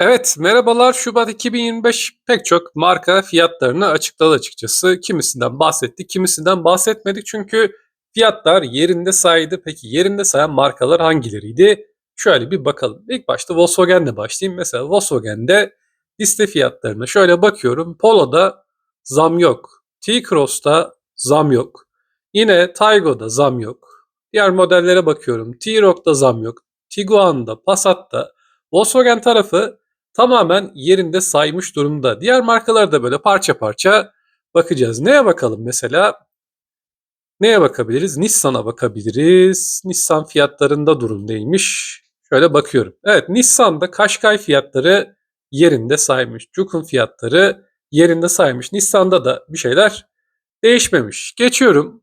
Evet, merhabalar. Şubat 2025 pek çok marka fiyatlarını açıkladı açıkçası. Kimisinden bahsettik, kimisinden bahsetmedik çünkü fiyatlar yerinde saydı. Peki yerinde sayan markalar hangileriydi? Şöyle bir bakalım. İlk başta Volkswagen'le başlayayım. Mesela Volkswagen'de liste fiyatlarına şöyle bakıyorum. Polo'da zam yok. T-Cross'ta zam yok. Yine Taygo'da zam yok. Diğer modellere bakıyorum. T-Roc'da zam yok. Tiguan'da, Passat'ta, Volkswagen tarafı tamamen yerinde saymış durumda. Diğer markalarda da böyle parça parça bakacağız. Neye bakalım mesela? Neye bakabiliriz? Nissan'a bakabiliriz. Nissan fiyatlarında durum neymiş? Şöyle bakıyorum. Evet Nissan'da Qashqai fiyatları yerinde saymış. Juke'un fiyatları yerinde saymış. Nissan'da da bir şeyler değişmemiş. Geçiyorum.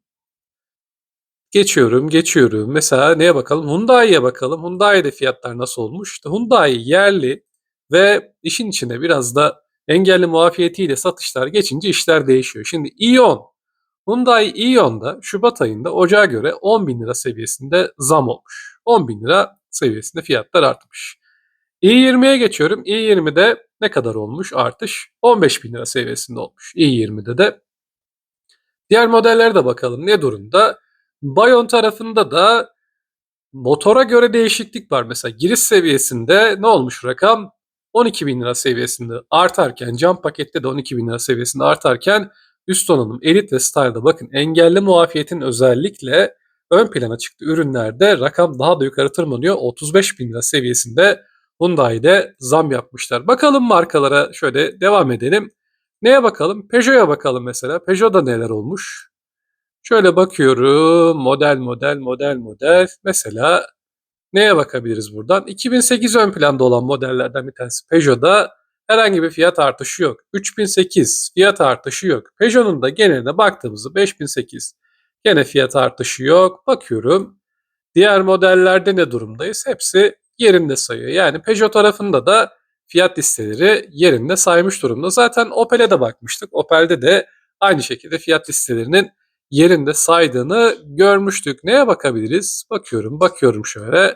Geçiyorum, geçiyorum. Mesela neye bakalım? Hyundai'ye bakalım. Hyundai'de fiyatlar nasıl olmuş? İşte Hyundai yerli ve işin içine biraz da engelli muafiyetiyle satışlar geçince işler değişiyor. Şimdi Ion, Hyundai Ion'da Şubat ayında Ocağa göre 10 bin lira seviyesinde zam olmuş. 10 bin lira seviyesinde fiyatlar artmış. i20'ye geçiyorum. i20'de ne kadar olmuş artış? 15 bin lira seviyesinde olmuş. i20'de de. Diğer modellere de bakalım ne durumda? Bayon tarafında da motora göre değişiklik var. Mesela giriş seviyesinde ne olmuş rakam? 12 bin lira seviyesinde artarken cam pakette de 12 bin lira seviyesinde artarken üst donanım Elite ve Style'da bakın engelli muafiyetin özellikle ön plana çıktı ürünlerde rakam daha da yukarı tırmanıyor. 35 bin lira seviyesinde Hyundai'de zam yapmışlar. Bakalım markalara şöyle devam edelim. Neye bakalım? Peugeot'a bakalım mesela. Peugeot'da neler olmuş? Şöyle bakıyorum. Model model model model. Mesela neye bakabiliriz buradan? 2008 ön planda olan modellerden bir tanesi Peugeot'da herhangi bir fiyat artışı yok. 3008 fiyat artışı yok. Peugeot'un da geneline baktığımızda 5008 gene fiyat artışı yok. Bakıyorum. Diğer modellerde ne durumdayız? Hepsi yerinde sayıyor. Yani Peugeot tarafında da fiyat listeleri yerinde saymış durumda. Zaten Opel'e de bakmıştık. Opel'de de aynı şekilde fiyat listelerinin yerinde saydığını görmüştük. Neye bakabiliriz? Bakıyorum, bakıyorum şöyle.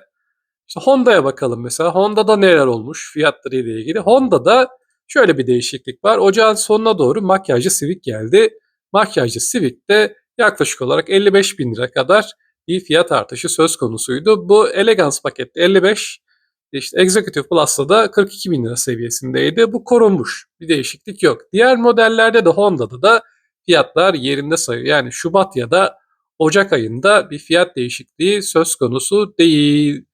İşte Honda'ya bakalım mesela. Honda'da neler olmuş fiyatları ile ilgili. Honda'da şöyle bir değişiklik var. Ocağın sonuna doğru makyajlı Civic geldi. Makyajlı Civic'te yaklaşık olarak 55 bin lira kadar bir fiyat artışı söz konusuydu. Bu Elegance pakette 55, işte Executive Plus'ta da 42 bin lira seviyesindeydi. Bu korunmuş. Bir değişiklik yok. Diğer modellerde de Honda'da da fiyatlar yerinde sayıyor. Yani Şubat ya da Ocak ayında bir fiyat değişikliği söz konusu değil.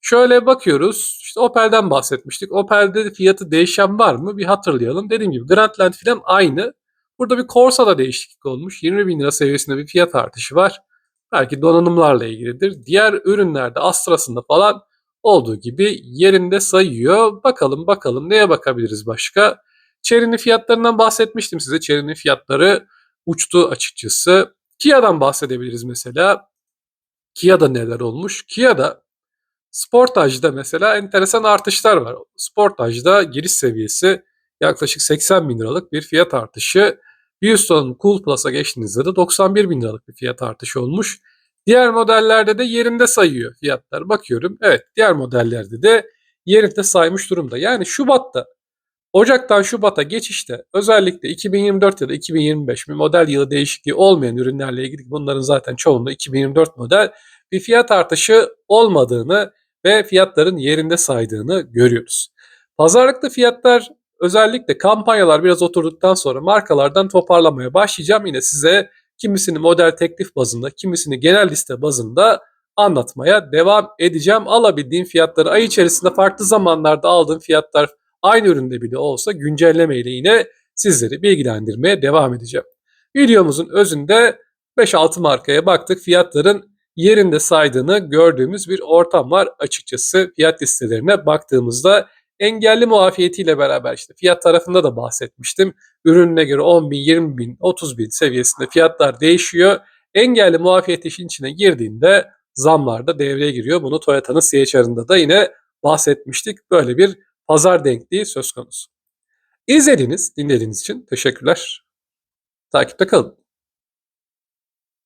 Şöyle bakıyoruz. İşte Opel'den bahsetmiştik. Opel'de fiyatı değişen var mı? Bir hatırlayalım. Dediğim gibi Grandland falan aynı. Burada bir Corsa'da değişiklik olmuş. 20 bin lira seviyesinde bir fiyat artışı var. Belki donanımlarla ilgilidir. Diğer ürünlerde Astra'sında falan olduğu gibi yerinde sayıyor. Bakalım bakalım neye bakabiliriz başka? Chery'nin fiyatlarından bahsetmiştim size. Chery'nin fiyatları uçtu açıkçası. Kia'dan bahsedebiliriz mesela. Kia'da neler olmuş? Kia'da Sportage'da mesela enteresan artışlar var. Sportage'da giriş seviyesi yaklaşık 80 bin liralık bir fiyat artışı. Houston Cool Plus'a geçtiğinizde de 91 bin liralık bir fiyat artışı olmuş. Diğer modellerde de yerinde sayıyor fiyatlar. Bakıyorum evet diğer modellerde de yerinde saymış durumda. Yani Şubat'ta Ocaktan Şubat'a geçişte özellikle 2024 ya da 2025 bir model yılı değişikliği olmayan ürünlerle ilgili bunların zaten çoğunda 2024 model bir fiyat artışı olmadığını ve fiyatların yerinde saydığını görüyoruz. Pazarlıkta fiyatlar özellikle kampanyalar biraz oturduktan sonra markalardan toparlamaya başlayacağım. Yine size kimisini model teklif bazında, kimisini genel liste bazında anlatmaya devam edeceğim. Alabildiğim fiyatları ay içerisinde farklı zamanlarda aldığım fiyatlar aynı üründe bile olsa güncelleme ile yine sizleri bilgilendirmeye devam edeceğim. Videomuzun özünde 5-6 markaya baktık. Fiyatların yerinde saydığını gördüğümüz bir ortam var açıkçası fiyat listelerine baktığımızda engelli muafiyetiyle beraber işte fiyat tarafında da bahsetmiştim. Ürününe göre 10 bin, 20 bin, 30 bin seviyesinde fiyatlar değişiyor. Engelli muafiyet işin içine girdiğinde zamlar da devreye giriyor. Bunu Toyota'nın CHR'ında da yine bahsetmiştik. Böyle bir pazar denkliği söz konusu. İzlediğiniz, dinlediğiniz için teşekkürler. Takipte kalın.